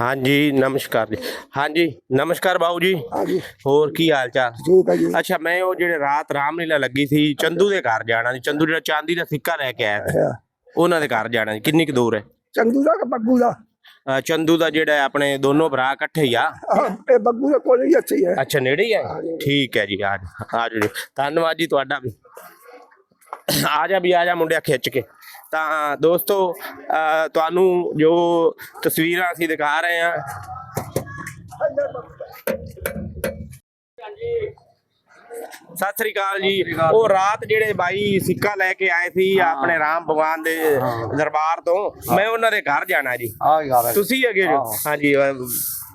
ਹਾਂਜੀ ਨਮਸਕਾਰ ਜੀ। ਹਾਂਜੀ ਨਮਸਕਾਰ ਬਾਊ ਜੀ। ਹਾਂਜੀ। ਹੋਰ ਕੀ ਹਾਲ ਚਾਲ? ਠੀਕ ਹੈ ਜੀ। ਅੱਛਾ ਮੈਂ ਉਹ ਜਿਹੜੇ ਰਾਤ ਰਾਮਲੀਲਾ ਲੱਗੀ ਸੀ ਚੰਦੂ ਦੇ ਘਰ ਜਾਣਾ ਸੀ। ਚੰਦੂ ਜਿਹੜਾ ਚਾਂਦੀ ਦਾ ਸਿੱਕਾ ਲੈ ਕੇ ਆਇਆ ਸੀ। ਉਹਨਾਂ ਦੇ ਘਰ ਜਾਣਾ ਸੀ। ਕਿੰਨੀ ਕੁ ਦੂਰ ਹੈ? ਚੰਦੂ ਦਾ ਬੱਗੂ ਦਾ? ਚੰਦੂ ਦਾ ਜਿਹੜਾ ਆਪਣੇ ਦੋਨੋਂ ਭਰਾ ਇਕੱਠੇ ਹੀ ਆ। ਇਹ ਬੱਗੂ ਦੇ ਕੋਲ ਹੀ ਅੱਛੀ ਹੈ ਅੱਛਾ ਨੇੜੇ ਹੀ ਹੈ? ਠੀਕ ਹੈ ਜੀ ਆ ਆ ਜੀ। ਧੰਨਵਾਦ ਜੀ ਤੁਹਾਡਾ ਵੀ। ਆ ਜਾ ਵੀ ਆ ਜਾ ਮੁੰਡਿਆ ਖਿੱਚ ਕੇ। ਤਾਂ ਦੋਸਤੋ ਤੁਹਾਨੂੰ ਜੋ ਤਸਵੀਰਾਂ ਅਸੀਂ ਦਿਖਾ ਰਹੇ ਹਾਂ। ਸਤਿ ਸ੍ਰੀ ਅਕਾਲ ਜੀ। ਉਹ ਰਾਤ ਜਿਹੜੇ ਬਾਈ ਸਿੱਕਾ ਲੈ ਕੇ ਆਏ ਸੀ ਆਪਣੇ ਰਾਮ ਭਗਵਾਨ ਦੇ ਦਰਬਾਰ ਤੋਂ ਮੈਂ ਉਹਨਾਂ ਦੇ ਘਰ ਜਾਣਾ ਜੀ। ਤੁਸੀਂ ਹੈਗੇ ਜੋ ਹਾਂਜੀ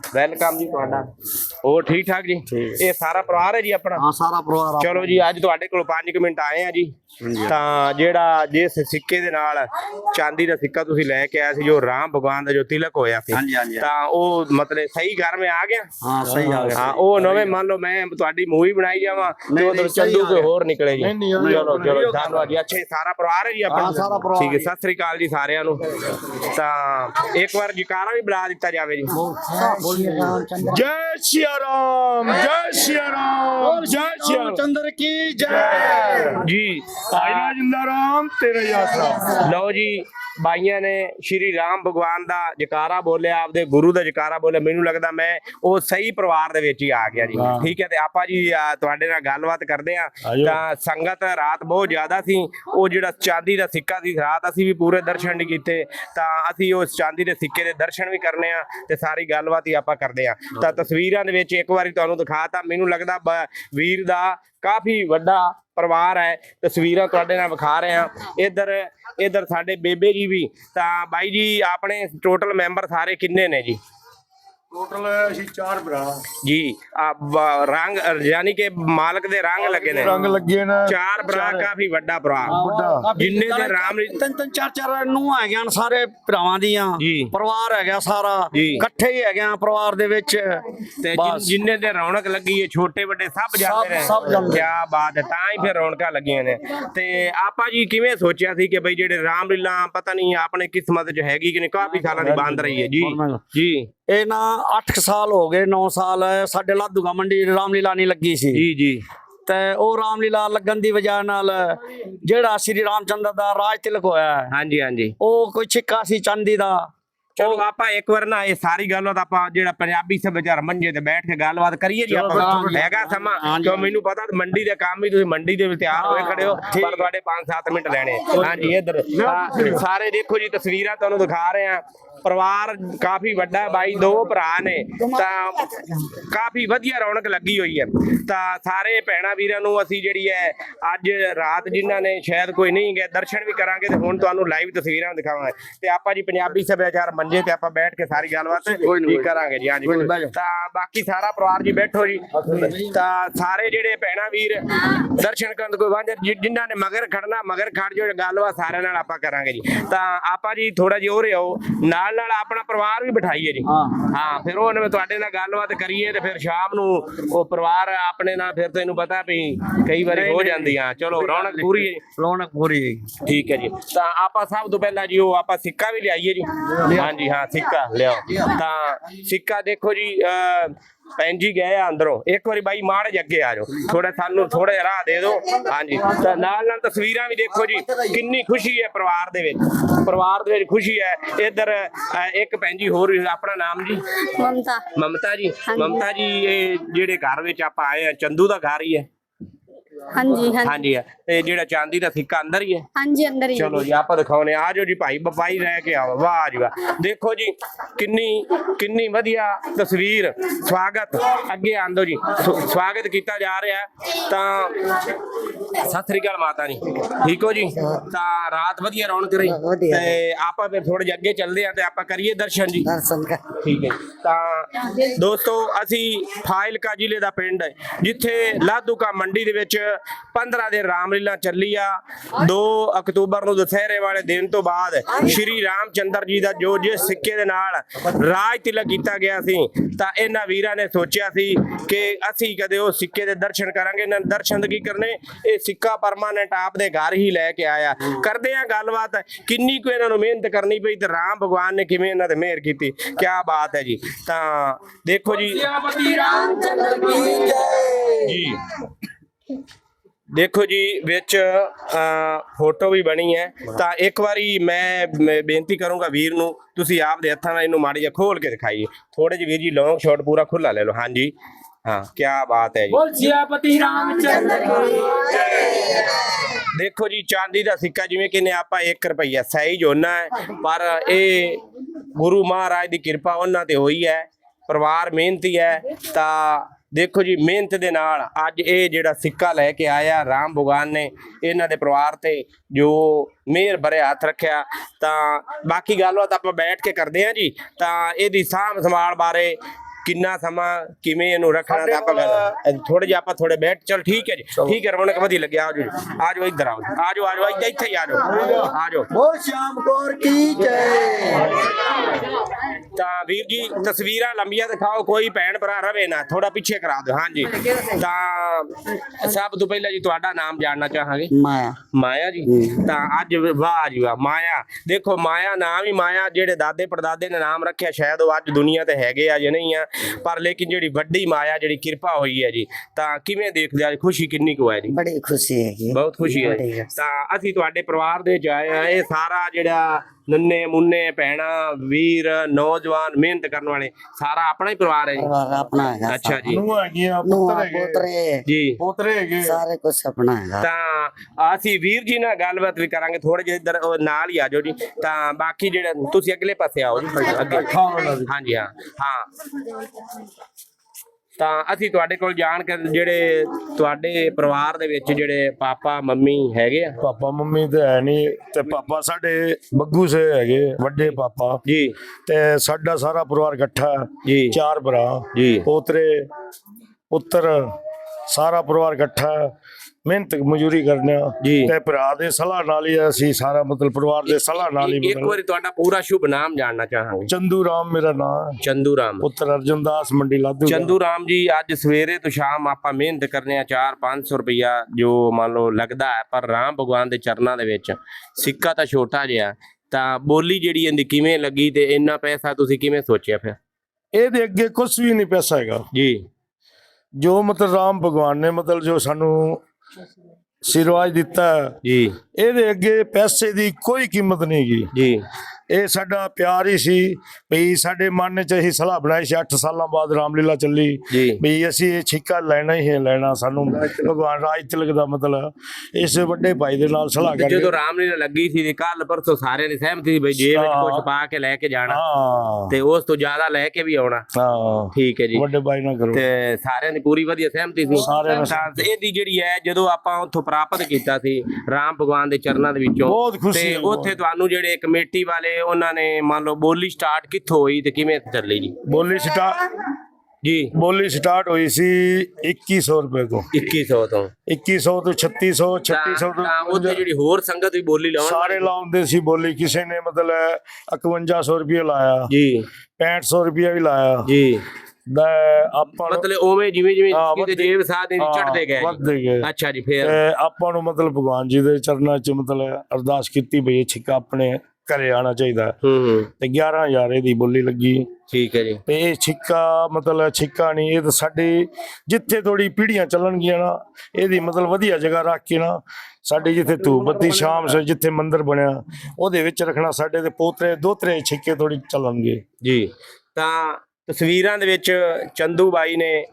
ਵੈਲਕਮ ਜੀ ਤੁਹਾਡਾ। ਹੋਰ ਠੀਕ ਠਾਕ ਜੀ? ਇਹ ਸਾਰਾ ਪਰਿਵਾਰ ਹੈ ਜੀ ਆਪਣਾ? ਹਾਂ ਸਾਰਾ ਪਰਿਵਾਰ ਚਲੋ ਜੀ ਅੱਜ ਤੁਹਾਡੇ ਕੋਲ 5 ਮਿੰਟ ਆਏ ਆ ਜੀ। ਤਾਂ ਜਿਹੜਾ ਜਿਸ ਸਿੱਕੇ ਦੇ ਨਾਲ ਚਾਂਦੀ ਦਾ ਸਿੱਕਾ ਤੁਸੀਂ ਲੈ ਕੇ ਆਏ ਸੀ ਜੋ ਰਾਮ ਭਗਵਾਨ ਦਾ ਜੋ ਤਿਲਕ ਹੋਇਆ ਸੀ। ਤਾਂ ਉਹ ਮਤਲਬ ਸਹੀ ਘਰ ਮੈਂ ਆ ਗਿਆ? ਹਾਂ ਸਹੀ ਆ ਗਿਆ। ਹਾਂ ਉਹ ਨਵੇਂ ਮੰਨ ਲਓ ਮੈਂ ਤੁਹਾਡੀ ਮੂਵੀ ਬਣਾਈ ਜਾਵਾਂ ਤੇ ਉਧਰ ਚੰਦੂ ਕੋਈ। ਹੋਰ ਨਿਕਲੇ ਜੀ। ਚਲੋ ਚਲੋ ਧੰਨਵਾਦ ਜੀ। ਅੱਛਾ ਸਾਰਾ ਪਰਿਵਾਰ ਹੈ ਜੀ ਆਪਣਾ? ਹਾਂ, ਸਾਰਾ ਪਰਿਵਾਰ ਠੀਕ ਹੀ। ਸਤਿ ਸ੍ਰੀ ਅਕਾਲ ਜੀ ਸਾਰਿਆਂ ਨੂੰ। ਤਾਂ ਇੱਕ ਵਾਰ ਜਕਾਰਾ ਵੀ ਬੁਲਾ ਦਿੱਤਾ ਜਾਵੇ ਜੀ। ਜੈ ਸ਼੍ਰੀ ਰਾਮ ਜੈ ਸ਼੍ਰੀ ਰਾਮ ਜੈ ਸ਼੍ਰੀ ਰਾਮ ਚੰਦਰ ਕੀ ਜੈ? ਆਇਨਾ ਜਿੰਦਾ ਰਾਮ। ਤੇਰੇ ਆਸਰਾ। ਲਓ ਜੀ ਬਾਈਆਂ ਨੇ ਸ਼੍ਰੀ ਰਾਮ ਭਗਵਾਨ ਦਾ ਜਕਾਰਾ ਬੋਲਿਆ ਆਪਦੇ ਗੁਰੂ ਦਾ ਜਕਾਰਾ ਬੋਲਿਆ। ਮੈਨੂੰ ਲੱਗਦਾ ਮੈਂ ਉਹ ਸਹੀ ਪਰਿਵਾਰ ਦੇ ਵਿੱਚ ਹੀ ਆ ਗਿਆ ਜੀ। ਠੀਕ ਹੈ ਤੇ ਆਪਾਂ ਜੀ ਆ, ਤੁਹਾਡੇ ਨਾਲ ਗੱਲਬਾਤ ਕਰਦੇ ਆ ਤਾਂ ਸੰਗਤ ਰਾਤ ਬਹੁਤ ਜ਼ਿਆਦਾ ਸੀ। ਉਹ ਜਿਹੜਾ ਚਾਂਦੀ ਦਾ ਸਿੱਕਾ ਸੀ ਰਾਤ ਅਸੀਂ ਵੀ ਪੂਰੇ ਦਰਸ਼ਨ ਨਹੀਂ ਕੀਤੇ। ਤਾਂ ਅਸੀਂ ਉਸ ਚਾਂਦੀ ਦੇ ਸਿੱਕੇ ਦੇ ਦਰਸ਼ਨ ਵੀ ਕਰਨੇ ਆ ਤੇ ਸਾਰੀ ਗੱਲਬਾਤ ਹੀ ਆਪਾਂ ਕਰਦੇ ਆ ਤਾਂ ਤਸਵੀਰਾਂ ਦੇ ਵਿੱਚ ਇੱਕ ਵਾਰੀ ਤੁਹਾਨੂੰ ਦਿਖਾਤਾ। ਮੈਨੂੰ ਲੱਗਦਾ ਵੀਰ ਦਾ ਕਾਫੀ ਵੱਡਾ ਪਰਿਵਾਰ ਹੈ। ਤਸਵੀਰਾਂ ਤੁਹਾਡੇ ਨਾਲ ਵਿਖਾ ਰਹੇ ਆ ਇੱਧਰ ਇੱਧਰ ਸਾਡੇ ਬੇਬੇ ਜੀ ਵੀ। ਤਾਂ ਬਾਈ ਜੀ ਆਪਣੇ ਟੋਟਲ ਮੈਂਬਰ ਸਾਰੇ ਕਿੰਨੇ ਨੇ ਜੀ? ਟੋਟਲ ਅਸੀਂ ਚਾਰ ਭਰਾ। ਜੀ ਆ ਬ- ਰੰਗ ਯਾਨੀ ਕਿ ਮਾਲਕ ਦੇ ਰੰਗ ਲੱਗੇ ਨੇ। ਰੰਗ ਲੱਗੇ ਨੇ। ਚਾਰ ਭਰਾ ਕਾਫੀ ਵੱਡਾ ਭਰਾ। ਵੱਡਾ। ਜਿੰਨੇ ਦੇ ਰਾਮ ਤਿੰਨ ਤਿੰਨ ਚਾਰ ਚਾਰ ਨੂੰ ਹੈਗੀਆਂ ਨੇ ਸਾਰੇ ਭਰਾਵਾਂ ਦੀਆਂ। ਜੀ। ਪਰਿਵਾਰ ਹੈਗਾ ਸਾਰਾ। ਜੀ। ਇਕੱਠੇ ਹੀ ਹੈਗਾ ਪਰਿਵਾਰ ਦੇ ਵਿੱਚ। ਤੇ ਜਿਨ- ਬਸ। ਜਿੰਨੇ ਦੇ ਰੌਣਕ ਲੱਗੀ ਹੈ ਛੋਟੇ ਵੱਡੇ ਸਭ ਜਾਂਦੇ ਨੇ ਸਭ ਜਾਂਦੇ। ਕੀ ਬਾਤ ਹੈ ਤਾਂ ਹੀ ਫਿਰ ਰੌਣਕਾਂ ਲੱਗੀਆਂ ਨੇ। ਤੇ ਆਪਾਂ ਜੀ ਕਿਵੇਂ ਸੋਚਿਆ ਸੀ ਕਿ ਬਈ ਜਿਹੜੇ ਰਾਮਲੀਲਾ ਪਤਾ ਨਹੀਂ ਆਪਣੇ ਕਿਸਮਤ 'ਚ ਹੈਗੀ ਕਿ ਨਹੀਂ ਕਾਫੀ ਸਾਲਾਂ ਦੀ ਬੰਦ ਰਹੀ ਹੈ। ਜੀ। ਜੀ। ਇਹ ਨਾ 8 ਸਾਲ ਹੋ ਗਏ 9 ਸਾਲ ਸਾਡੇ ਲਾਧੂਗਾ ਮੰਡੀ ਰਾਮਲੀਲਾ ਨਹੀਂ ਲੱਗੀ ਸੀ। ਜੀ ਜੀ। ਤੇ ਉਹ ਰਾਮਲੀਲਾ ਲੱਗਣ ਦੀ ਵਜ੍ਹਾ ਨਾਲ ਜਿਹੜਾ ਸ੍ਰੀ ਰਾਮਚੰਦਰ ਦਾ ਰਾਜ ਤਿਲਕ ਹੋਇਆ ਹੈ, ਹਾਂਜੀ ਹਾਂਜੀ। ਉਹ ਕੋਈ ਛਿੱਕਾ ਸੀ ਚਾਂਦੀ ਦਾ। ਚਲੋ ਆਪਾਂ ਇੱਕ ਵਾਰ ਨਾ ਇਹ ਸਾਰੀ ਗੱਲਬਾਤ ਆਪਾਂ ਜਿਹੜਾ ਪੰਜਾਬੀ ਸੱਭਿਆਚਾਰ ਮੰਜੇ ਤੇ ਬੈਠ ਕੇ ਗੱਲਬਾਤ ਕਰੀਏ ਜੀ ਆਪਾਂ। ਹੈਗਾ ਸਮਾਂ ਕਿਉਂ ਮੈਨੂੰ ਪਤਾ ਮੰਡੀ ਦਾ ਕੰਮ ਹੀ ਤੁਸੀਂ ਮੰਡੀ ਦੇ ਵਿੱਚ ਤਿਆਰ ਹੋਏ ਖੜੇ ਹੋ ਪਰ ਤੁਹਾਡੇ 5-7 ਮਿੰਟ ਲੈਣੇ ਹਾਂਜੀ ਇੱਧਰ ਸਾਰੇ ਦੇਖੋ ਜੀ ਤਸਵੀਰਾਂ ਤੁਹਾਨੂੰ ਦਿਖਾ ਰਹੇ ਆ ਪਰਿਵਾਰ ਕਾਫੀ ਵੱਡਾ ਹੈ, ਬਾਈ ਦੋ ਭਰਾ ਨੇ। ਤਾਂ ਕਾਫੀ ਵਧੀਆ ਰੌਣਕ ਲੱਗੀ ਹੋਈ ਹੈ। ਤਾਂ ਸਾਰੇ ਭੈਣਾ ਵੀਰਾਂ ਨੂੰ ਅਸੀਂ ਜਿਹੜੀ ਹੈ ਅੱਜ ਰਾਤ ਜਿਨ੍ਹਾਂ ਨੇ ਸ਼ਾਇਦ ਕੋਈ ਨਹੀਂ ਗਏ ਦਰਸ਼ਨ ਵੀ ਕਰਾਂਗੇ ਤੇ ਹੁਣ ਤੁਹਾਨੂੰ ਲਾਈਵ ਤਸਵੀਰਾਂ ਦਿਖਾਵਾਂਗੇ। ਤੇ ਆਪਾਂ ਜੀ ਪੰਜਾਬੀ ਸੱਭਿਆਚਾਰ ਮੰਜੇ ਤੇ ਆਪਾਂ ਬੈਠ ਕੇ ਸਾਰੀ ਗੱਲਬਾਤ ਕੀ ਕਰਾਂਗੇ ਜੀ ਹਾਂਜੀ ਤਾਂ ਬਾਕੀ ਸਾਰਾ ਪਰਿਵਾਰ ਜੀ ਬੈਠੋ ਜੀ। ਤਾਂ ਸਾਰੇ ਜਿਹੜੇ ਭੈਣਾ ਵੀਰ ਦਰਸ਼ਨ ਕਰਨ ਤੋਂ ਕੋਈ ਵਾਂਝੇ ਜਿਨ੍ਹਾਂ ਨੇ ਮਗਰ ਖੜਨਾ ਮਗਰ ਖੜ ਜੋ ਗੱਲਬਾਤ ਸਾਰਿਆਂ ਨਾਲ ਆਪਾਂ ਕਰਾਂਗੇ ਜੀ। ਤਾਂ ਆਪਾਂ ਜੀ ਥੋੜਾ ਜਿਹਾ ਹੋ ਰਹੋ ਨਾਲ ਨਾਲ ਆਪਣਾ ਪਰਿਵਾਰ ਵੀ ਬਿਠਾਈਏ ਜੀ। ਹਾਂ। ਫਿਰ ਉਹ ਨੇ ਤੁਹਾਡੇ ਨਾਲ ਗੱਲਬਾਤ ਕਰੀਏ ਤੇ ਫਿਰ ਸ਼ਾਮ ਨੂੰ ਉਹ ਪਰਿਵਾਰ ਆਪਣੇ ਨਾਲ ਫਿਰ ਤੈਨੂੰ ਪਤਾ ਵੀ ਕਈ ਵਾਰੀ ਹੋ ਜਾਂਦੀ ਆ। ਚਲੋ ਰੌਣਕ ਪੂਰੀ ਹੈ ਰੌਣਕ ਪੂਰੀ ਠੀਕ ਹੈ ਜੀ। ਤਾਂ ਆਪਾਂ ਸਭ ਤੋਂ ਪਹਿਲਾਂ ਜੀ ਉਹ ਆਪਾਂ ਸਿੱਕਾ ਵੀ ਲਿਆਈਏ ਜੀ। ਹਾਂਜੀ ਹਾਂ ਸਿੱਕਾ ਲਿਆਓ। ਤਾਂ ਸਿੱਕਾ ਦੇਖੋ ਜੀ ਭੈਣ ਜੀ ਗਏ ਆ ਅੰਦਰੋਂ। ਇੱਕ ਵਾਰੀ ਬਾਈ ਮਾੜ ਅੱਗੇ ਆ ਜਾਓ। ਥੋੜਾ ਸਾਨੂੰ ਥੋੜਾ ਰਾਹ ਦੇ ਦਿਓ। ਹਾਂਜੀ। ਤਾਂ ਨਾਲ ਨਾਲ ਤਸਵੀਰਾਂ ਵੀ ਦੇਖੋ ਜੀ। ਕਿੰਨੀ ਖੁਸ਼ੀ ਹੈ ਪਰਿਵਾਰ ਦੇ ਵਿੱਚ। ਪਰਿਵਾਰ ਦੇ ਵਿੱਚ ਖੁਸ਼ੀ ਹੈ। ਇੱਧਰ ਇੱਕ ਭੈਣ ਜੀ ਹੋਰ ਆਪਣਾ ਨਾਮ ਜੀ? ਮਮਤਾ। ਮਮਤਾ ਜੀ। ਮਮਤਾ ਜੀ ਇਹ ਜਿਹੜੇ ਘਰ ਵਿੱਚ ਆਪਾਂ ਆਏ ਆ ਚੰਦੂ ਦਾ ਘਰ ਹੀ ਹੈ। ਹਾਂਜੀ ਹਾਂਜੀ। ਤੇ ਜਿਹੜਾ ਚਾਂਦੀ ਦਾ ਸਿੱਕਾ ਅੰਦਰ ਹੀ ਹੈ? ਹਾਂਜੀ ਅੰਦਰ ਹੀ ਚਲੋ ਜੀ ਆਪਾਂ ਦਿਖਾਉਨੇ ਆ ਜਾਓ ਜੀ ਭਾਈ ਬਪਾਈ ਲੈ ਕੇ ਆਓ। ਵਾਹ ਜੀ ਵਾਹ। ਦੇਖੋ ਜੀ ਕਿੰਨੀ ਕਿੰਨੀ ਵਧੀਆ ਤਸਵੀਰ ਸਵਾਗਤ। ਅੱਗੇ ਆਂਦੋ ਜੀ। ਸ- ਸਵਾਗਤ ਕੀਤਾ ਜਾ ਰਿਹਾ ਹੈ। ਤਾਂ ਸਤਿ ਸ੍ਰੀ ਅਕਾਲ ਮਾਤਾ ਜੀ। ਠੀਕ ਹੋ ਜੀ? ਤਾਂ ਰਾਤ ਵਧੀਆ ਰੌਣਕ ਰਹੀ। ਤੇ ਆਪਾਂ ਫਿਰ ਥੋੜੇ ਜਿਹਾ ਅੱਗੇ ਚੱਲਦੇ ਆ ਤੇ ਆਪਾਂ ਕਰੀਏ ਦਰਸ਼ਨ ਜੀ। ਦਰਸ਼ਨ ਕਰ। ਠੀਕ ਹੈ। ਜੀ। ਤਾਂ ਦੋਸਤੋ ਅਸੀਂ ਫਾਇਲਕਾ ਜ਼ਿਲ੍ਹੇ ਦਾ ਪਿੰਡ ਹੈ ਜਿੱਥੇ ਲਾਧੂਕਾ ਮੰਡੀ ਦੇ ਵਿੱਚ 15 ਦਿਨ ਰਾਮਲੀਲਾ ਚੱਲੀ ਆ। 2 ਅਕਤੂਬਰ ਨੂੰ ਦੁਸਹਿਰੇ ਵਾਲੇ ਦਿਨ ਤੋਂ ਬਾਅਦ ਸ਼੍ਰੀ ਰਾਮਚੰਦਰ ਜੀ ਦਾ ਜੋ ਜਿਸ ਸਿੱਕੇ ਦੇ ਨਾਲ ਰਾਜ ਤਿਲਕ ਕੀਤਾ ਗਿਆ ਸੀ ਤਾਂ ਇਹਨਾਂ ਵੀਰਾਂ ਨੇ ਸੋਚਿਆ ਸੀ ਕਿ ਅਸੀਂ ਕਦੇ ਉਹ ਸਿੱਕੇ ਦੇ ਦਰਸ਼ਨ ਕਰਾਂਗੇ। ਇਹਨਾਂ ਨੇ ਦਰਸ਼ਨ ਕੀ ਕਰਨੇ? ਇਹ ਸਿੱਕਾ ਪਰਮਾਨੈਂਟ ਆਪ ਦੇ ਘਰ ਹੀ ਲੈ ਕੇ ਆਇਆ। ਕਰਦੇ ਆ ਗੱਲਬਾਤ ਕਿੰਨੀ ਕੁ ਇਹਨਾਂ ਨੂੰ ਮਿਹਨਤ ਕਰਨੀ ਪਈ ਤੇ ਰਾਮ ਭਗਵਾਨ ਨੇ ਕਿਵੇਂ ਇਹਨਾਂ ਤੇ ਮਿਹਰ ਕੀਤੀ? ਕੀ ਬਾਤ ਹੈ ਜੀ। ਤਾਂ ਦੇਖੋ ਜੀ। ਜੀ। ਦੇਖੋ ਜੀ ਵਿੱਚ ਫੋਟੋ ਵੀ ਬਣੀ ਹੈ। ਤਾਂ ਇੱਕ ਵਾਰੀ ਮੈਂ ਬੇਨਤੀ ਕਰੂੰਗਾ ਵੀਰ ਨੂੰ ਤੁਸੀਂ ਆਪ ਦੇ ਹੱਥਾਂ ਨਾਲ ਇਹਨੂੰ ਮਾੜੀ ਜਿਹਾ ਖੋਲ ਕੇ ਦਿਖਾਈਏ। ਥੋੜੇ ਜਿਹੇ ਵੀਰ ਜੀ ਲੌਂਗ ਸ਼ਾਟ ਪੂਰਾ ਖੁੱਲਾ ਲੈ ਲਓ। ਹਾਂਜੀ। ਹਾਂ ਕੀ ਬਾਤ ਹੈ ਜੀ। ਬੋਲ ਸਿਆਪਤੀ ਰਾਮਚੰਦਰ ਦੇਖੋ ਜੀ ਚਾਂਦੀ ਦਾ ਸਿੱਕਾ ਜਿਵੇਂ ਕਿ ਨੇ ਆਪਾਂ 1 ਰੁਪਈਆ ਸਹੀ ਹੋਣਾ ਹੈ ਪਰ ਇਹ ਗੁਰੂ ਮਹਾਰਾਜ ਦੀ ਕਿਰਪਾ ਉਹਨਾਂ ਤੇ ਹੋਈ ਹੈ। ਪਰਿਵਾਰ ਮਿਹਨਤੀ ਹੈ ਤਾਂ ਦੇਖੋ ਜੀ, ਮਿਹਨਤ ਦੇ ਨਾਲ ਅੱਜ ਇਹ ਜਿਹੜਾ ਸਿੱਕਾ ਲੈ ਕੇ ਆਇਆ ਰਾਮ ਭਗਵਾਨ ਨੇ, ਇਹਨਾਂ ਦੇ ਪਰਿਵਾਰ ਤੇ ਜੋ ਮਿਹਰ ਭਰੇ ਹੱਥ ਰੱਖਿਆ, ਤਾਂ ਬਾਕੀ ਗੱਲਬਾਤ ਆਪਾਂ ਬੈਠ ਕੇ ਕਰਦੇ ਹਾਂ ਜੀ, ਤਾਂ ਇਹਦੀ ਸਾਂਭ ਸੰਭਾਲ ਬਾਰੇ ਕਿੰਨਾ ਸਮਾਂ ਕਿਵੇਂ ਇਹਨੂੰ ਰੱਖਣਾ ਤਾਂ ਆਪਾਂ ਗੱਲ ਥੋੜੇ ਜਿਹਾ ਆਪਾਂ ਥੋੜੇ ਬੈਠ ਚਲ ਠੀਕ ਹੈ ਜੀ। ਠੀਕ ਹੈ ਰੌਣਕ ਵਧੀਆ ਲੱਗਿਆ ਆਜੋ ਆਜੋ ਇੱਧਰ ਆਓ ਆਜੋ ਆਜੋ ਇੱਥੇ ਇੱਥੇ ਹੀ ਆਜੋ ਆਜੋ ਬੋਲ ਸ਼ਾਮ ਕੌਰ ਕੀ ਜੈ ਤਾਂ ਵੀਰ ਜੀ ਤਸਵੀਰਾਂ ਲੰਬੀਆਂ ਦਿਖਾਓ ਕੋਈ ਭੈਣ ਭਰਾ ਰਵੇ ਨਾ ਥੋੜਾ ਪਿੱਛੇ ਕਰਾ ਦਿਓ। ਹਾਂਜੀ ਤਾਂ ਸਭ ਤੋਂ ਪਹਿਲਾਂ ਜੀ ਤੁਹਾਡਾ ਨਾਮ ਜਾਣਨਾ ਚਾਹਾਂਗੇ। ਮਾਇਆ। ਮਾਇਆ ਜੀ। ਤਾਂ ਅੱਜ ਵਾਹ ਜੀ ਵਾਹ ਮਾਇਆ। ਦੇਖੋ ਮਾਇਆ ਨਾਮ ਹੀ ਮਾਇਆ ਜਿਹੜੇ ਦਾਦੇ ਪੜਦਾਦੇ ਨੇ ਨਾਮ ਰੱਖਿਆ ਸ਼ਾਇਦ ਉਹ ਅੱਜ ਦੁਨੀਆ ਤੇ ਹੈਗੇ ਆ ਜਾਂ ਨਹੀਂ ਆ। ਪਰ ਲੇਕਿਨ ਜਿਹੜੀ ਵੱਡੀ ਮਾਇਆ ਜਿਹੜੀ ਕਿਰਪਾ ਹੋਈ ਹੈ ਜੀ ਤਾਂ ਕਿਵੇਂ ਦੇਖਦੇ ਆ ਖੁਸ਼ੀ ਕਿੰਨੀ ਕੁ ਹੈ ਜੀ? ਬੜੀ ਖੁਸ਼ੀ ਹੈਗੀ। ਬਹੁਤ ਖੁਸ਼ੀ ਹੈ ਹੈ। ਤਾਂ ਅਸੀਂ ਤੁਹਾਡੇ ਪਰਿਵਾਰ ਦੇ ਆਏ ਆ। ਇਹ ਸਾਰਾ ਜਿਹੜਾ ਨੰਨੇ ਮੁੰਨੇ ਭੈਣਾ ਵੀਰ ਨੌਜਵਾਨ ਮਿਹਨਤ ਕਰਨ ਵਾਲੇ ਸਾਰਾ ਆਪਣਾ ਹੀ ਪਰਿਵਾਰ ਹੈ ਜੀ। ਪਰਿਵਾਰ ਆਪਣਾ ਹੈਗਾ ਅੱਛਾ ਜੀ। ਨੂੰ ਹੈਗੀਆਂ ਪੁੱਤਰ ਹੈਗੇ। ਪੋਤਰੇ ਜੀ। ਪੋਤਰੇ ਹੈਗੇ। ਸਾਰੇ ਕੁਝ ਆਪਣਾ ਹੈਗਾ। ਤਾਂ ਅਸੀਂ ਵੀਰ ਜੀ ਨਾਲ ਗੱਲਬਾਤ ਵੀ ਕਰਾਂਗੇ ਥੋੜੇ ਜਿਹੇ ਇੱਧਰ ਨਾਲ ਹੀ ਆ ਜਾਓ ਜੀ। ਤਾਂ ਬਾਕੀ ਜਿਹੜਾ ਤੁਸੀਂ ਅਗਲੇ ਪਾਸੇ ਆਓ ਜੀ। ਅੱਗੇ ਹਾਂਜੀ ਹਾਂ। ਹਾਂ। ਤਾਂ ਅਸੀਂ ਤੁਹਾਡੇ ਕੋਲ ਜਾਣ ਕੇ ਜਿਹੜੇ ਤੁਹਾਡੇ ਪਰਿਵਾਰ ਦੇ ਵਿੱਚ ਜਿਹੜੇ ਪਾਪਾ ਮੰਮੀ ਹੈਗੇ ਆ? ਪਾਪਾ ਮੰਮੀ ਤੇ ਹੈ ਨਹੀਂ ਤੇ ਪਾਪਾ ਸਾਡੇ ਬੱਗੂ ਸੇ ਹੈਗੇ ਵੱਡੇ ਪਾਪਾ। ਜੀ। ਤੇ ਸਾਡਾ ਸਾਰਾ ਪਰਿਵਾਰ ਇਕੱਠਾ। ਜੀ। ਚਾਰ ਭਰਾ। ਜੀ। ਪੋਤਰੇ ਪੁੱਤਰ ਸਾਰਾ ਪਰਿਵਾਰ ਇਕੱਠਾ। ਮਿਹਨਤ ਮਜ਼ਦੂਰੀ ਕਰਨੇ ਜੀ। ਤੇ ਭਰਾ ਦੇ ਸਲਾਹ ਨਾਲ ਹੀ ਅਸੀਂ ਸਾਰਾ ਮਤਲਬ ਪਰਿਵਾਰ ਦੇ ਸਲਾਹ ਨਾਲ ਹੀ ਇੱਕ ਵਾਰੀ ਤੁਹਾਡਾ ਪੂਰਾ ਸ਼ੁਭ ਨਾਮ ਜਾਣਨਾ ਚਾਹਾਂਗੇ। ਚੰਦੂ ਰਾਮ ਮੇਰਾ ਨਾਮ ਚੰਦੂ ਰਾਮ ਪੁੱਤਰ ਅਰਜਨ ਦਾਸ ਮੰਡੀ ਲਾਧੂ ਚੰਦੂ ਰਾਮ ਜੀ ਅੱਜ ਸਵੇਰੇ ਤੋਂ ਸ਼ਾਮ ਆਪਾਂ ਮਿਹਨਤ ਕਰਨੇ ਆ 4-500 ਰੁਪਇਆ ਜੋ ਮੰਨ ਲਓ ਲੱਗਦਾ ਹੈ ਪਰ ਰਾਮ ਭਗਵਾਨ ਦੇ ਚਰਨਾਂ ਦੇ ਵਿੱਚ ਸਿੱਕਾ ਤਾਂ ਛੋਟਾ ਜਿਹਾ ਤਾਂ ਬੋਲੀ ਜਿਹੜੀ ਇਹਦੀ ਕਿਵੇਂ ਲੱਗੀ ਤੇ ਇੰਨਾ ਪੈਸਾ ਤੁਸੀਂ ਕਿਵੇਂ ਸੋਚਿਆ ਫਿਰ? ਇਹਦੇ ਅੱਗੇ ਕੁਝ ਵੀ ਨਹੀਂ ਪੈਸਾ ਹੈਗਾ। ਜੀ। ਜੋ ਮਤਲਬ ਰਾਮ ਭਗਵਾਨ ਨੇ ਮਤਲਬ ਜੋ ਸਾਨੂੰ ਸਿਰਵਾਜ ਦਿੱਤਾ ਜੀ। ਇਹਦੇ ਅੱਗੇ ਪੈਸੇ ਦੀ ਕੋਈ ਕੀਮਤ ਨਹੀਂ ਹੈਗੀ। ਜੀ। ਇਹ ਸਾਡਾ ਪਿਆਰ ਹੀ ਸੀ ਵੀ ਸਾਡੇ ਮਨ 'ਚ ਅਸੀਂ ਸਲਾਹ ਬਣਾਈ ਸੀ 8 ਸਾਲਾਂ ਬਾਅਦ ਰਾਮਲੀਲਾ ਚੱਲੀ। ਵੀ ਅਸੀਂ ਇਹ ਛਿੱਕਾ ਲੈਣਾ ਹੀ ਹੈ ਲੈਣਾ ਸਾਨੂੰ। ਭਗਵਾਨ ਰਾਜ ਤਿਲਕ ਦਾ ਮਤਲਬ ਇਸ ਵੱਡੇ ਭਾਈ ਦੇ ਨਾਲ ਸਲਾਹ ਕਰਕੇ ਜਦੋਂ ਰਾਮਲੀਲਾ ਲੱਗੀ ਸੀ ਤੇ ਕੱਲ ਪਰਸੋਂ ਸਾਰਿਆਂ ਨੇ ਸਹਿਮਤੀ ਸੀ ਬਈ ਜੇਬ ਵਿੱਚ। ਕੁਝ ਪਾ ਕੇ ਲੈ ਕੇ ਜਾਣਾ ਤੇ ਉਸ ਤੋਂ ਜ਼ਿਆਦਾ ਲੈ ਕੇ ਵੀ ਆਉਣਾ। ਹਾਂ। ਠੀਕ ਹੈ ਜੀ। ਵੱਡੇ ਭਾਈ ਨਾਲ ਕਰੋ। ਤੇ ਸਾਰਿਆਂ ਦੀ ਪੂਰੀ ਵਧੀਆ ਸਹਿਮਤੀ ਸੀ। ਸਾਰਿਆਂ ਨੇ ਇਹਦੀ ਜਿਹੜੀ ਹੈ ਜਦੋਂ ਆਪਾਂ ਉੱਥੋਂ ਪ੍ਰਾਪਤ ਕੀਤਾ ਸੀ ਰਾਮ ਭਗਵਾਨ ਦੇ ਚਰਨਾਂ ਦੇ ਵਿੱਚੋਂ ਤੇ ਉੱਥੇ ਤੁਹਾਨੂੰ ਜਿਹੜੇ ਕਮੇਟੀ ਵਾਲੇ ਉਹਨਾਂ ਨੇ ਮੰਨ ਲਓ ਬੋਲੀ ਸਟਾਰਟ ਕਿੱਥੋਂ ਹੋਈ ਤੇ ਕਿਵੇਂ ਚੱਲੀ ਜੀ? ਬੋਲੀ ਸਟਾਰਟ ਜੀ। ਬੋਲੀ ਸਟਾਰਟ ਹੋਈ ਸੀ 2100 ਰੁਪਏ ਤੋਂ। 2100 ਤੋਂ। 2100 ਤੋਂ 3600 ਤਾਂ 3600 ਤਾਂ ਤੋਂ ਜਿਹੜੀ ਹੋਰ ਸੰਗਤ ਵੀ ਬੋਲੀ ਲਾਉਣ ਸਾਰੇ ਲਾਉਂਦੇ ਸੀ ਬੋਲੀ ਕਿਸੇ ਨੇ ਮਤਲਬ 5100 ਰੁਪਏ ਲਾਇਆ ਜੀ। 6500 ਰੁਪਏ ਵੀ ਲਾਇਆ। ਜੀ। ਦਾ ਆਪਾਂ ਨੂੰ- ਮਤਲਬ ਉਵੇਂ ਜਿਵੇਂ ਜਿਵੇਂ ਕਿਤੇ ਜੇਬ ਸਾਹ ਦੇ ਚੜਦੇ ਗਏ। ਵੱਧਦੇ ਗਏ। ਅੱਛਾ ਜੀ ਫੇਰ। ਤੇ ਆਪਾਂ ਨੂੰ ਮਤਲਬ ਭਗਵਾਨ ਜੀ ਦੇ ਚਰਨਾਂ 'ਚ ਮਤਲਬ ਅਰਦਾਸ ਕੀਤੀ ਬਈ ਇਹ ਛਿੱਕਾ ਆਪਣੇ ਘਰੇ ਆਣਾ ਚਾਹੀਦਾ। ਹੈ। ਹੂੰ। ਹੂੰ ਤੇ 11000 ਇਹਦੀ ਬੋਲੀ ਲੱਗੀ। ਠੀਕ ਹੈ ਜੀ। ਤੇ ਇਹ ਛਿੱਕਾ ਮਤਲਬ ਛਿੱਕਾ ਨਹੀਂ ਇਹ ਤਾਂ ਸਾਡੇ ਜਿੱਥੇ ਥੋੜੀ ਪੀੜ੍ਹੀਆਂ ਚੱਲਣਗੀਆਂ ਨਾ ਇਹਦੀ ਮਤਲਬ ਵਧੀਆ ਜਗ੍ਹਾ ਰੱਖ ਕੇ ਨਾ ਸਾਡੇ ਜਿੱਥੇ ਧੂਪ ਬੱਤੀ ਸ਼ਾਮ ਸੇ ਜਿੱਥੇ ਮੰਦਿਰ ਬਣਿਆ ਉਹਦੇ ਵਿੱਚ ਰੱਖਣਾ ਸਾਡੇ ਦੇ ਪੋਤਰੇ ਦੋਤਰੇ ਛਿੱਕੇ ਥੋੜੀ ਚੱਲਣਗੇ। ਜੀ। ਤਾਂ ਤਸਵੀਰਾਂ ਦੇ ਵਿੱਚ ਚੰਦੂ ਬਾਈ ਨੇ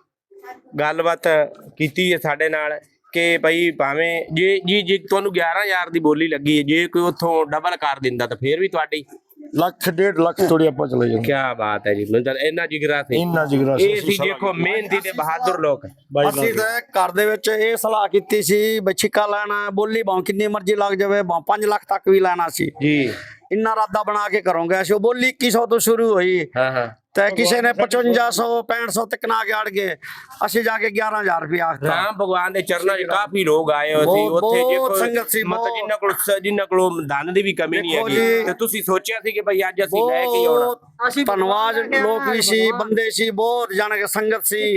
ਗੱਲਬਾਤ ਕੀਤੀ ਹੈ ਸਾਡੇ ਨਾਲ। ਕਿ ਭਾਈ ਭਾਵੇਂ ਜੇ ਜੀ ਜੇ ਤੁਹਾਨੂੰ 11000 ਦੀ ਬੋਲੀ ਲੱਗੀ ਹੈ ਜੇ ਕੋਈ ਉੱਥੋਂ ਡਬਲ ਕਰ ਦਿੰਦਾ ਤਾਂ ਫੇਰ ਵੀ ਤੁਹਾਡੀ ਲੱਖ ਡੇਢ ਲੱਖ ਥੋੜੀ ਆਪਾਂ ਚਲੇ ਜਾਂਦੇ। ਕੀ ਬਾਤ ਹੈ ਜੀ ਮਤਲਬ ਇੰਨਾ ਜਿਗਰਾ ਸੀ। ਇੰਨਾ ਜਿਗਰਾ ਇਹ ਸੀ ਦੇਖੋ ਮਿਹਨਤੀ ਤੇ ਬਹਾਦਰ ਲੋਕ। ਅਸੀਂ ਤਾਂ ਘਰ ਦੇ ਵਿੱਚ ਇਹ ਸਲਾਹ ਕੀਤੀ ਸੀ ਬਈ ਛਿੱਕਾ ਲੈਣਾ ਬੋਲੀ ਭਾਵੇਂ ਕਿੰਨੀ ਮਰਜ਼ੀ ਲੱਗ ਜਾਵੇ ਭਾਵੇਂ 5 ਲੱਖ ਤੱਕ ਵੀ ਲੈਣਾ ਸੀ। ਜੀ। ਇੰਨਾ ਰਾਦਾ ਬਣਾ ਕੇ ਕਰੋਗੇ ਅਸੀਂ ਉਹ ਬੋਲੀ 2100 ਤੋਂ ਸ਼ੁਰੂ ਹੋਈ। ਹਾਂ ਹਾਂ। ਤੇ ਕਿਸੇ ਨੇ 5500 6500 ਤੱਕ ਨਾ ਕੇ ਅੜ ਗਏ। ਅਸੀਂ ਜਾ ਕੇ 11000 ਰੁਪਏ ਆਖਤਾ। ਰਾਮ ਭਗਵਾਨ ਦੇ ਚਰਨਾਂ 'ਚ ਕਾਫੀ ਲੋਕ ਆਏ ਹੋਏ ਸੀ। ਉੱਥੇ ਜੇ ਕੋਈ ਸੰਗਤ ਸੀ, ਬਹੁਤ। ਜਿੰਨਾ ਕੋਲ ਜਿੰਨਾ ਕੋਲ ਧਨ ਦੀ ਵੀ ਕਮੀ ਨਹੀਂ ਹੈਗੀ। ਤੇ ਤੁਸੀਂ ਸੋਚਿਆ ਸੀ ਕਿ ਭਈ ਅੱਜ ਅਸੀਂ ਲੈ ਕੇ ਹੀ ਆਉਣਾ। ਧੰਨਵਾਦ। ਲੋਕ ਵੀ ਸੀ ਬੰਦੇ ਸੀ ਬਹੁਤ ਜਾਣ ਕੇ ਸੰਗਤ ਸੀ।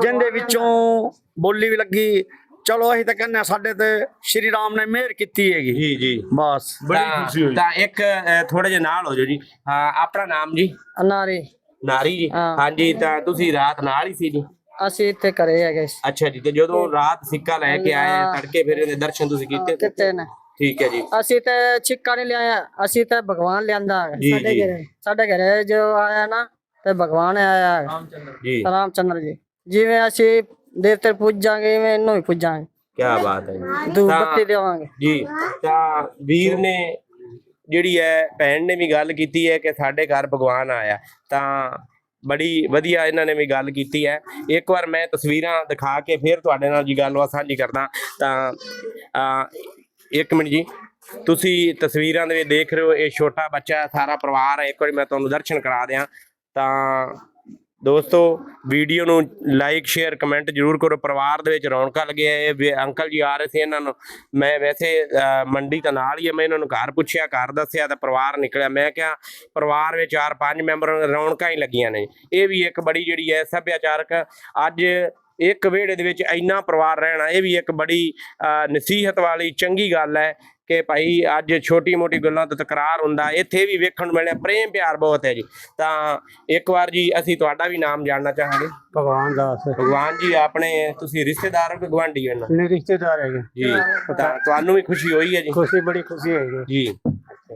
ਜਿੰਦੇ ਵਿੱਚੋਂ ਬੋਲੀ ਵੀ ਲੱਗੀ। ਚਲੋ ਅਸੀਂ ਤਾਂ ਕਹਿੰਦੇ ਹਾਂ, ਸਾਡੇ ਤੇ ਸ਼੍ਰੀ ਰਾਮ ਨੇ ਮਿਹਰ ਕੀਤੀ ਹੈਗੀ। ਜੀ ਜੀ। ਬਸ। ਬੜੀ ਤਾਂ- ਖੁਸ਼ੀ ਹੋਈ। ਤਾਂ ਇੱਕ ਥੋੜੇ ਜਿਹਾ ਨਾਲ ਹੋ ਜਾਓ ਜੀ। ਹਾਂ ਆਪਣਾ ਨਾਮ ਜੀ? ਅਨਾਰੇ। ਨਾਰੀ ਜੀ। ਹਾਂ। ਹਾਂਜੀ ਤਾਂ ਤੁਸੀਂ ਰਾਤ ਨਾਲ ਹੀ ਸੀ ਜੀ? ਅਸੀਂ ਇੱਥੇ ਘਰੇ ਹੈਗੇ ਸੀ। ਅੱਛਾ ਜੀ ਤੇ ਜਦੋਂ ਰਾਤ ਸਿੱਕਾ ਲੈ ਕੇ ਆਏ ਹਾਂ। ਤੜਕੇ ਫਿਰ ਇਹਦੇ ਦਰਸ਼ਨ ਤੁਸੀਂ ਕੀਤੇ? ਕਿਤੇ ਨੇ। ਠੀਕ ਹੈ ਜੀ। ਅਸੀਂ ਤੇ ਛਿੱਕਾ ਨਹੀਂ ਲਿਆਇਆ ਅਸੀਂ ਤੇ ਭਗਵਾਨ ਲਿਆਂਦਾ ਹੈਗਾ। ਜੀ, ਸਾਡੇ ਜੀ। ਘਰੇ ਸਾਡੇ ਘਰੇ ਜੋ ਆਇਆ ਨਾ ਤੇ ਭਗਵਾਨ ਆਇਆ ਹੈਗਾ। ਜੀ। ਰਾਮਚੰਦਰ ਜੀ। ਜਿਵੇਂ ਅਸੀਂ ਦੇਵਤੇ ਪੂਜਾਂਗੇ ਇਵੇਂ ਇਹਨੂੰ ਵੀ ਪੂਜਾਂਗੇ। ਕੀ ਬਾਤ ਹੈ ਜੀ। ਧੂਪ ਤਾਂ- ਬੱਤੀ ਦੇਵਾਂਗੇ। ਜੀ ਤਾਂ ਵੀਰ ਨੇ ਜਿਹੜੀ ਹੈ ਭੈਣ ਨੇ ਵੀ ਗੱਲ ਕੀਤੀ ਹੈ ਕਿ ਸਾਡੇ ਘਰ ਭਗਵਾਨ ਆਇਆ। ਤਾਂ ਬੜੀ ਵਧੀਆ ਇਹਨਾਂ ਨੇ ਵੀ ਗੱਲ ਕੀਤੀ ਹੈ। ਇੱਕ ਵਾਰ ਮੈਂ ਤਸਵੀਰਾਂ ਦਿਖਾ ਕੇ ਫਿਰ ਤੁਹਾਡੇ ਨਾਲ ਜੀ ਗੱਲਬਾਤ ਸਾਂਝੀ ਕਰਦਾ। ਤਾਂ ਅ, ਇੱਕ ਮਿੰਟ ਜੀ। ਤੁਸੀਂ ਤਸਵੀਰਾਂ ਦੇ ਵਿੱਚ ਦੇਖ ਰਹੇ ਹੋ ਇਹ ਛੋਟਾ ਬੱਚਾ ਸਾਰਾ ਪਰਿਵਾਰ ਹੈ। ਇੱਕ ਵਾਰੀ ਮੈਂ ਤੁਹਾਨੂੰ ਦਰਸ਼ਨ ਕਰਾ ਦਿਆਂ। ਤਾਂ ਦੋਸਤੋ, ਵੀਡੀਓ ਨੂੰ ਲਾਈਕ ਸ਼ੇਅਰ ਕਮੈਂਟ ਜਰੂਰ ਕਰੋ। ਪਰਿਵਾਰ ਦੇ ਵਿੱਚ ਰੌਣਕਾਂ ਲੱਗੀਆਂ ਇਹ ਵੀ ਅੰਕਲ ਜੀ ਆ ਰਹੇ ਸੀ ਇਹਨਾਂ ਨੂੰ। ਮੈਂ ਵੈਸੇ ਮੰਡੀ ਤਾਂ ਨਾਲ ਹੀ ਹੈ ਮੈਂ ਇਹਨਾਂ ਨੂੰ ਘਰ ਪੁੱਛਿਆ, ਘਰ ਦੱਸਿਆ ਤਾਂ ਪਰਿਵਾਰ ਨਿਕਲਿਆ। ਮੈਂ ਕਿਹਾ, ਪਰਿਵਾਰ ਵਿੱਚ ਚਾਰ ਪੰਜ ਮੈਂਬਰ ਰੌਣਕਾਂ ਹੀ ਲੱਗੀਆਂ ਨੇ। ਇਹ ਵੀ ਇੱਕ ਬੜੀ ਜਿਹੜੀ ਹੈ ਸੱਭਿਆਚਾਰਕ। ਅੱਜ ਇੱਕ ਵਿਹੜੇ ਦੇ ਵਿੱਚ ਇੰਨਾ ਪਰਿਵਾਰ ਰਹਿਣਾ ਇਹ ਵੀ ਇੱਕ ਬੜੀ ਨਸੀਹਤ ਵਾਲੀ ਚੰਗੀ ਗੱਲ ਹੈ ਕਿ ਭਾਈ ਅੱਜ ਛੋਟੀ ਮੋਟੀ ਗੱਲਾਂ ਤੋਂ ਤਕਰਾਰ ਹੁੰਦਾ ਇੱਥੇ ਵੀ ਵੇਖਣ ਨੂੰ ਮਿਲਿਆ ਪ੍ਰੇਮ ਪਿਆਰ ਬਹੁਤ ਹੈ ਜੀ। ਤਾਂ ਇੱਕ ਵਾਰ ਜੀ ਅਸੀਂ ਤੁਹਾਡਾ ਵੀ ਨਾਮ ਜਾਣਨਾ ਚਾਹਾਂਗੇ। ਭਗਵਾਨ ਦਾਸ। ਭਗਵਾਨ ਜੀ ਆਪਣੇ ਤੁਸੀਂ ਰਿਸ਼ਤੇਦਾਰ ਹੋ ਕਿ ਗਵਾਂਢੀ ਹੋ ਇਹਨਾਂ ਮੇਰੇ ਰਿਸ਼ਤੇਦਾਰ ਹੈਗੇ। ਜੀ ਤਾਂ ਤੁਹਾਨੂੰ ਵੀ ਖੁਸ਼ੀ ਹੋਈ ਹੈ ਜੀ? ਖੁਸ਼ੀ ਬੜੀ ਖੁਸ਼ੀ ਹੈਗੀ ਜੀ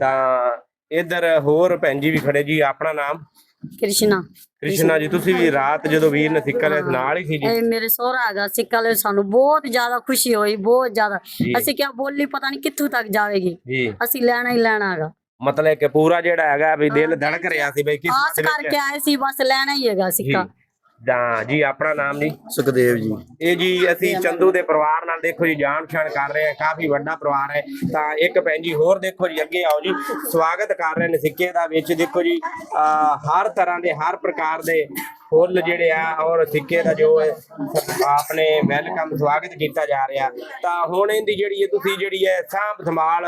ਤਾਂ ਇਧਰ ਹੋਰ ਭੈਣ ਜੀ ਵੀ ਖੜੇ ਜੀ ਆਪਣਾ ਨਾਮ? ਕ੍ਰਿਸ਼ਨਾ। ਕ੍ਰਿਸ਼ਨਾ ਜੀ ਤੁਸੀਂ ਵੀ ਰਾਤ ਜਦੋਂ ਵੀਰ ਨੇ ਸਿੱਕਾ ਲਿਆ ਸੀ, ਨਾਲ ਹੀ ਸੀ ਜੀ। ਇਹ ਮੇਰੇ ਸਹੁਰਾ ਹੈਗਾ ਸਿੱਕਾ ਲੈ ਸਾਨੂੰ। ਬਹੁਤ ਜ਼ਿਆਦਾ ਖੁਸ਼ੀ ਹੋਈ ਬਹੁਤ ਜ਼ਿਆਦਾ। ਜੀ। ਅਸੀਂ ਕਿਹਾ ਬੋਲੀ ਪਤਾ ਨਹੀਂ ਕਿੱਥੋਂ ਤੱਕ ਜਾਵੇਗੀ। ਜੀ। ਅਸੀਂ ਲੈਣਾ ਹੀ ਲੈਣਾ ਹੈਗਾ। ਮਤਲਬ ਕਿ ਪੂਰਾ ਜਿਹੜਾ ਹੈਗਾ ਵੀ ਦਿਲ ਧੜਕ ਰਿਹਾ ਸੀ ਬਈ ਕਿਸ ਆਸ ਕਰਕੇ ਆਏ ਸੀ ਬਸ ਲੈਣਾ ਹੀ ਹੈਗਾ ਸਿੱਕਾ। ਜੀ ਆਪਣਾ ਨਾਮ ਜੀ? ਸੁਖਦੇਵ ਜੀ। ਇਹ ਜੀ ਅਸੀਂ ਚੰਦੂ ਦੇ ਪਰਿਵਾਰ ਨਾਲ ਦੇਖੋ ਜੀ ਜਾਣ ਪਛਾਣ ਕਰ ਰਹੇ ਹਾਂ ਕਾਫੀ ਵੱਡਾ ਪਰਿਵਾਰ ਹੈ। ਤਾਂ ਇੱਕ ਭੈਣ ਜੀ ਹੋਰ ਦੇਖੋ ਜੀ ਅੱਗੇ ਆਓ ਜੀ। ਸਵਾਗਤ ਕਰ ਰਹੇ ਨੇ ਸਿੱਕੇ ਦਾ ਵਿੱਚ। ਦੇਖੋ ਜੀ ਹਰ ਤਰ੍ਹਾਂ ਦੇ ਹਰ ਪ੍ਰਕਾਰ ਦੇ ਫੁੱਲ ਜਿਹੜੇ ਆ ਔਰ ਸਿੱਕੇ ਦਾ ਜੋ ਆਪਣੇ ਵੈਲਕਮ ਸਵਾਗਤ ਕੀਤਾ ਜਾ ਰਿਹਾ। ਤਾਂ ਹੁਣ ਇਹਦੀ ਜਿਹੜੀ ਹੈ ਤੁਸੀਂ ਜਿਹੜੀ ਹੈ ਸਾਂਭ ਸੰਭਾਲ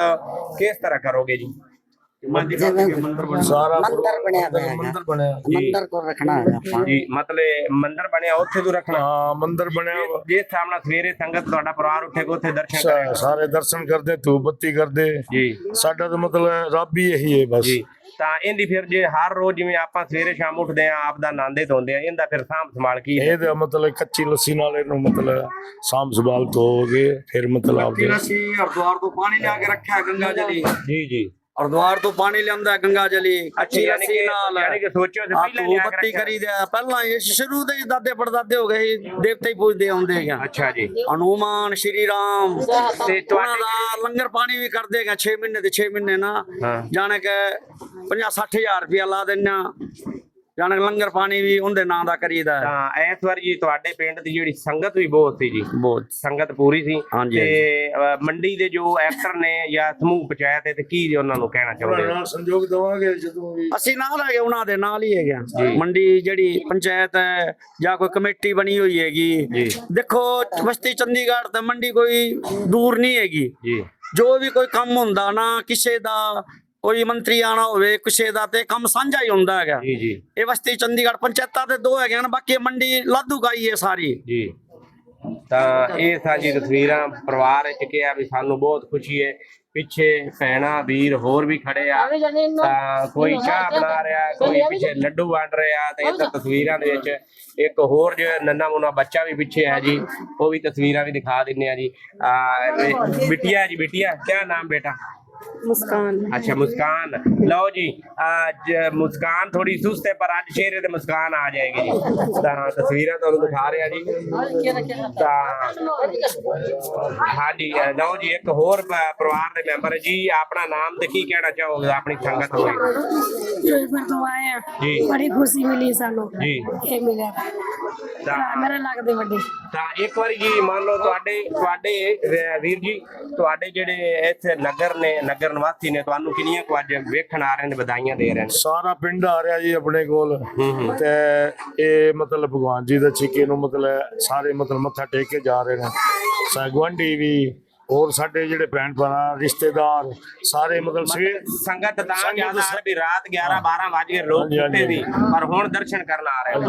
ਕਿਸ ਤਰ੍ਹਾਂ ਕਰੋਗੇ ਜੀ? ਸਾਰਾ ਮੰਦਰ ਬਣਿਆ ਹੋਇਆ। ਹੈਗਾ ਮੰਦਰ ਬਣਿਆ ਮੰਦਰ ਕੋ ਰੱਖਣਾ ਹੈਗਾ ਆਪਾਂ। ਜੀ ਮਤਲਬ ਮੰਦਿਰ ਬਣਿਆ ਉੱਥੇ ਤੋਂ ਰੱਖਣਾ। ਹਾਂ ਮੰਦਰ ਬਣਿਆ ਵਾ। ਜਿਸ ਸਾਹਮਣੇ ਸਵੇਰੇ ਸੰਗਤ ਤੁਹਾਡਾ ਪਰਿਵਾਰ ਉੱਠੇਗਾ ਉੱਥੇ ਦਰਸ਼ਨ ਸਾ- ਕਰੇਗਾ ਸਾਰੇ ਦਰਸ਼ਨ ਕਰਦੇ ਧੂਪ ਬੱਤੀ ਕਰਦੇ। ਜੀ। ਸਾਡਾ ਤਾਂ ਮਤਲਬ ਰੱਬ ਹੀ ਇਹੀ ਹੈ ਬਸ। ਜੀ। ਤਾਂ ਇਹਦੀ ਫਿਰ ਜੇ ਹਰ ਰੋਜ਼ ਜਿਵੇਂ ਆਪਾਂ ਸਵੇਰੇ ਸ਼ਾਮ ਉੱਠਦੇ ਆ ਆਪ ਦਾ ਆਨੰਦੇ ਧੋਂਦੇ ਆ ਇਹਦਾ ਫਿਰ ਸਾਂਭ ਸੰਭਾਲ ਕੀ ਹੈ? ਇਹਦਾ ਮਤਲਬ ਕੱਚੀ ਲੱਸੀ ਨਾਲ ਇਹਨੂੰ ਮਤਲਬ ਸਾਂਭ ਸੰਭਾਲ ਧੋਗੇ ਫਿਰ ਮਤਲਬ ਆਪਦੇ ਅਸੀਂ ਹਰਦੁਆਰ ਤੋਂ ਪਾਣੀ ਲਿਆ ਕੇ ਰੱਖਿਆ ਗੰਗਾ ਜਲੀ। ਜੀ ਜੀ। ਹਰਦੁਆਰ ਤੋਂ ਪਾਣੀ ਲਿਆਂਦਾ ਗੰਗਾ ਜਲੀ। ਅੱਛਾ ਯਾਨੀ ਕਿ ਨਾਲ ਯਾਨੀ ਕਿ ਸੋਚਿਓ ਤੇ ਪਹਿਲਾਂ ਲਿਆ ਬੱਤੀ। ਕਰੀ ਦਿਆ ਪਹਿਲਾਂ ਇਹ ਸ਼ੁਰੂ ਦੇ ਹੀ ਦਾਦੇ ਪੜਦਾਦੇ ਹੋ ਗਏ ਸੀ ਦੇਵਤੇ ਹੀ ਪੂਜਦੇ ਆਉਂਦੇ ਹੈਗੇ ਅੱਛਾ ਜੀ। ਹਨੂਮਾਨ ਸ਼੍ਰੀ ਰਾਮ। ਤੇ ਤੁਹਾਡੇ ਲੰਗਰ ਪਾਣੀ ਵੀ ਕਰਦੇ ਹੈਗੇ 6 ਮਹੀਨੇ ਦੇ 6 ਮਹੀਨੇ ਨਾ। ਜਾਣੇ ਕਿ 50 60000 ਰੁਪਇਆ ਲਾ ਦਿੰਨਾ ਜਾਣੇ ਕਿ ਲੰਗਰ ਪਾਣੀ ਵੀ ਉਹਦੇ ਨਾਂ ਦਾ ਕਰੀਦਾ ਹੈ। ਤਾਂ ਇਸ ਵਾਰ ਜੀ ਤੁਹਾਡੇ ਪਿੰਡ ਦੀ ਜਿਹੜੀ ਸੰਗਤ ਵੀ ਬਹੁਤ ਸੀ ਜੀ। ਬਹੁਤ। ਸੰਗਤ ਪੂਰੀ ਸੀ। ਹਾਂਜੀ, ਤੇ ਅ, ਮੰਡੀ ਦੇ ਜੋ ਐਕਟਰ ਨੇ ਜਾਂ ਸਮੂਹ ਪੰਚਾਇਤ ਹੈ ਤੇ ਕੀ ਉਹਨਾਂ ਨੂੰ ਕਹਿਣਾ ਚਾਹੁੰਦੇ ਹੋ? ਨਾਲ ਸੰਯੋਗ ਦਵਾਂਗੇ ਜਦੋਂ ਵੀ ਅਸੀਂ ਨਾਲ ਹੈਗੇ ਉਹਨਾਂ ਦੇ ਨਾਲ ਹੀ ਹੈਗੇ ਮੰਡੀ ਜਿਹੜੀ ਪੰਚਾਇਤ ਹੈ ਜਾਂ ਕੋਈ ਕਮੇਟੀ ਬਣੀ ਹੋਈ ਹੈਗੀ। ਜੀ। ਦੇਖੋ ਬਸਤੀ ਚੰਡੀਗੜ੍ਹ ਤੇ ਮੰਡੀ ਕੋਈ ਦੂਰ ਨਹੀਂ ਹੈਗੀ। ਜੀ। ਜੋ ਵੀ ਕੋਈ ਕੰਮ ਹੁੰਦਾ ਨਾ ਕਿਸੇ ਦਾ ਕੋਈ ਮੰਤਰੀ ਆਣਾ ਹੋਵੇ ਕਿਸੇ ਦਾ ਤੇ ਕੰਮ ਸਾਂਝਾ ਹੀ ਹੁੰਦਾ ਹੈਗਾ। ਜੀ ਜੀ। ਇਹ ਬਸਤੀ ਚੰਡੀਗੜ੍ਹ ਪੰਚਾਇਤਾਂ ਤੇ ਦੋ ਹੈਗੇ ਨੇ ਬਾਕੀ ਮੰਡੀ ਲਾਧੂ ਗਾਈ ਹੈ ਸਾਰੀ। ਜੀ। ਤਾਂ ਇਹ ਸਾਡੀ ਤਸਵੀਰਾਂ ਪਰਿਵਾਰ ਵਿੱਚ ਕਿਹਾ ਵੀ ਸਾਨੂੰ ਬਹੁਤ ਖੁਸ਼ੀ ਹੈ। ਪਿੱਛੇ ਭੈਣਾ ਵੀਰ ਹੋਰ ਵੀ ਖੜੇ ਆ। ਤਾਂ ਕੋਈ ਚਾਹ ਬਣਾ ਰਿਹਾ ਕੋਈ ਪਿੱਛੇ ਲੱਡੂ ਵੰਡ ਰਿਹਾ ਤੇ ਇਹ ਤਸਵੀਰਾਂ ਦੇ ਵਿੱਚ ਇੱਕ ਹੋਰ ਜੋ ਨੰਨਾ ਮੁੰਨਾ ਬੱਚਾ ਵੀ ਪਿੱਛੇ ਹੈ ਜੀ। ਉਹ ਵੀ ਤਸਵੀਰਾਂ ਵੀ ਦਿਖਾ ਦਿੰਨੇ ਆ ਜੀ। ਆ ਬਿਟਿਆ ਜੀ ਬਿਟਿਆ ਕੀ ਨਾਮ ਬੇਟਾ? ਮੁਸਕਾਨ अच्छा मुस्कान लो जी आज मुस्कान थोड़ी सुस्त है पर आज चेहरे ਤੇ ਮੁਸਕਾਨ ਆ ਜਾਏਗੀ ਜੀ ਤਾਂ ਤਸਵੀਰਾਂ ਤੁਹਾਨੂੰ ਦਿਖਾ ਰਿਹਾ ਜੀ ਤਾਂ ਹਾਂਜੀ ਅ, ਲਓ ਜੀ ਇੱਕ ਹੋਰ ਪ- ਪਰਿਵਾਰ ਦੇ ਮੈਂਬਰ ਹੈ ਜੀ ਆਪਣਾ ਨਾਮ ਤੇ ਕੀ ਕਹਿਣਾ ਚਾਹੋਗੇ ਆਪਣੀ ਸੰਗਤ ਹੋਏ ਫਿਰੋਜ਼ਪੁਰ ਤੋਂ ਆਏ ਆ ਜੀ ਬੜੀ ਖੁਸ਼ੀ ਮਿਲੀ ਸਾਨੂੰ ਜੀ ਇਹ ਮਿਲਿਆ ਤਾਂ ਮੇਰੇ ਲੱਗਦੇ ਵੱਡੇ ਤਾਂ ਇੱਕ ਵਾਰੀ ਜੀ ਮੰਨ ਲਓ ਤੁਹਾਡੇ ਤੁਹਾਡੇ ਅਹ ਵੀਰ ਜੀ ਤੁਹਾਡੇ ਜਿਹੜੇ ਇੱਥੇ ਨਗਰ ਨੇ ਨਗਰ ਨਿਵਾਸੀ ਨੇ ਤੁਹਾਨੂੰ ਕਿੰਨੀਆਂ ਕੁ ਅੱਜ ਵੇਖਣ ਆ ਰਹੇ ਨੇ ਵਧਾਈਆਂ ਦੇ ਰਹੇ ਨੇ? ਸਾਰਾ ਪਿੰਡ ਆ ਰਿਹਾ ਜੀ ਆਪਣੇ ਕੋਲ। ਤੇ ਇਹ ਮਤਲਬ ਭਗਵਾਨ ਜੀ ਦੇ ਛਿੱਕੇ ਨੂੰ ਮਤਲਬ ਸਾਰੇ ਮਤਲਬ ਮੱਥਾ ਟੇਕ ਕੇ ਜਾ ਰਹੇ ਨੇ। ਸਗਵੰਡੀ ਵੀ ਹੋਰ ਸਾਡੇ ਜਿਹੜੇ ਭੈਣ ਭਰਾ ਰਿਸ਼ਤੇਦਾਰ ਸਾਰੇ ਮਤਲਬ ਸਵੇਰ ਸੰਗਤ ਜ਼ਿਆਦਾ ਸ- ਆ ਵੀ ਰਾਤ 11 12 ਵਜ ਲੋਕ ਸੁੱਤੇ ਸੀ ਪਰ ਹੁਣ ਦਰਸ਼ਨ ਕਰਨ ਆ ਰਹੇ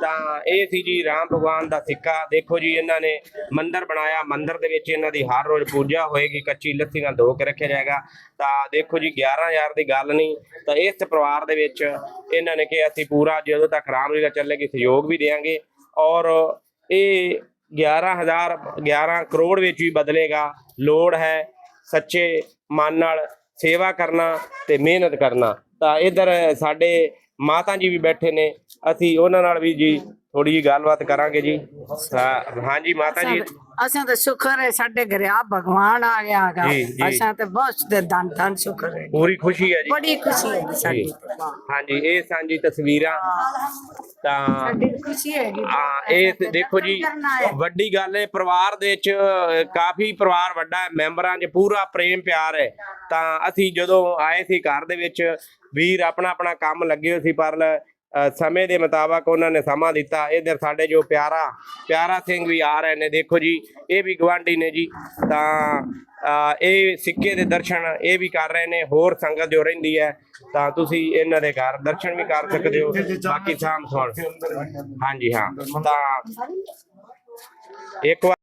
ਤਾਂ ਇਹ ਸੀ ਜੀ ਰਾਮ ਭਗਵਾਨ ਦਾ ਸਿੱਕਾ। ਦੇਖੋ ਜੀ ਇਹਨਾਂ ਨੇ ਮੰਦਿਰ ਬਣਾਇਆ। ਮੰਦਿਰ ਦੇ ਵਿੱਚ ਇਹਨਾਂ ਦੀ ਹਰ ਰੋਜ਼ ਪੂਜਾ ਹੋਏਗੀ। ਕੱਚੀ ਲੱਸੀ ਨਾਲ ਧੋ ਕੇ ਰੱਖਿਆ ਜਾਏਗਾ। ਤਾਂ ਦੇਖੋ ਜੀ 11000 ਦੀ ਗੱਲ ਨਹੀਂ। ਤਾਂ ਇਸ ਪਰਿਵਾਰ ਦੇ ਵਿੱਚ ਇਹਨਾਂ ਨੇ ਕਿ ਅਸੀਂ ਪੂਰਾ ਜਦੋਂ ਤੱਕ ਰਾਮਲੀਲਾ ਚੱਲੇਗੀ ਸਹਿਯੋਗ ਵੀ ਦੇਵਾਂਗੇ। ਔਰ ਇਹ 11000 11 ਕਰੋੜ ਵਿੱਚ ਵੀ ਬਦਲੇਗਾ। ਲੋੜ ਹੈ ਸੱਚੇ ਮਨ ਨਾਲ ਸੇਵਾ ਕਰਨਾ ਤੇ ਮਿਹਨਤ ਕਰਨਾ। ਤਾਂ ਇਧਰ ਸਾਡੇ ਮਾਤਾ ਜੀ ਵੀ ਬੈਠੇ ਨੇ। ਅਸੀਂ ਉਹਨਾਂ ਨਾਲ ਵੀ ਜੀ ਥੋੜੀ ਜੀ ਗੱਲਬਾਤ ਕਰਾਂਗੇ ਜੀ। ਹਾਂਜੀ, ਮਾਤਾ ਜੀ। ਅਸਾਂ ਤਾਂ ਸ਼ੁਕਰ ਹੈ ਸਾਡੇ ਘਰੇ ਆ ਭਗਵਾਨ ਆ ਗਿਆ ਹੈਗਾ। ਜੀ, ਜੀ। ਅਸਾਂ ਤੇ ਬਹੁਤ ਦੇ ਧੰਨ ਧੰਨ ਸ਼ੁਕਰ ਹੈ। ਪੂਰੀ ਖੁਸ਼ੀ ਹੈ ਜੀ। ਬੜੀ ਖੁਸ਼ੀ ਹੈ ਸਾਡੀ ਜੀ। ਹਾਂਜੀ ਇਹ ਸਾਂਝੀ ਤਸਵੀਰਾਂ ਤਾਂ ਸਾਡੀ ਖੁਸ਼ੀ ਹੈ ਜੀ। ਹਾਂ ਇਹ ਤੇ ਦੇਖੋ ਜੀ ਵੱਡੀ ਗੱਲ ਹੈ ਪਰਿਵਾਰ ਦੇ ਵਿੱਚ ਅਹ, ਕਾਫੀ ਪਰਿਵਾਰ ਵੱਡਾ ਹੈ ਮੈਂਬਰਾਂ 'ਚ ਪੂਰਾ ਪ੍ਰੇਮ ਪਿਆਰ ਹੈ। ਤਾਂ ਅਸੀਂ ਜਦੋਂ ਆਏ ਸੀ ਘਰ ਦੇ ਵਿੱਚ ਵੀਰ ਆਪਣਾ ਆਪਣਾ ਕੰਮ ਲੱਗੇ ਹੋਏ ਸੀ ਪਰ ਸਮੇਂ ਦੇ ਮੁਤਾਬਕ ਉਹਨਾਂ ਨੇ ਸਮਾਂ ਦਿੱਤਾ। ਇਧਰ ਸਾਡੇ ਜੋ ਪਿਆਰਾ ਪਿਆਰਾ ਸਿੰਘ ਵੀ ਆ ਰਹੇ ਨੇ ਦੇਖੋ ਜੀ ਇਹ ਵੀ ਗਵਾਂਢੀ ਨੇ ਜੀ। ਤਾਂ ਇਹ ਸਿੱਕੇ ਦੇ ਦਰਸ਼ਨ ਇਹ ਵੀ ਕਰ ਰਹੇ ਨੇ ਹੋਰ ਸੰਗਤ ਜੋ ਰਹਿੰਦੀ ਹੈ ਤਾਂ ਤੁਸੀਂ ਇਹਨਾਂ ਦੇ ਘਰ ਦਰਸ਼ਨ ਵੀ ਕਰ ਸਕਦੇ ਹੋ। ਬਾਕੀ ਸਾਮ ਸੁਣ ਹਾਂਜੀ ਹਾਂ। ਤਾਂ ਇੱਕ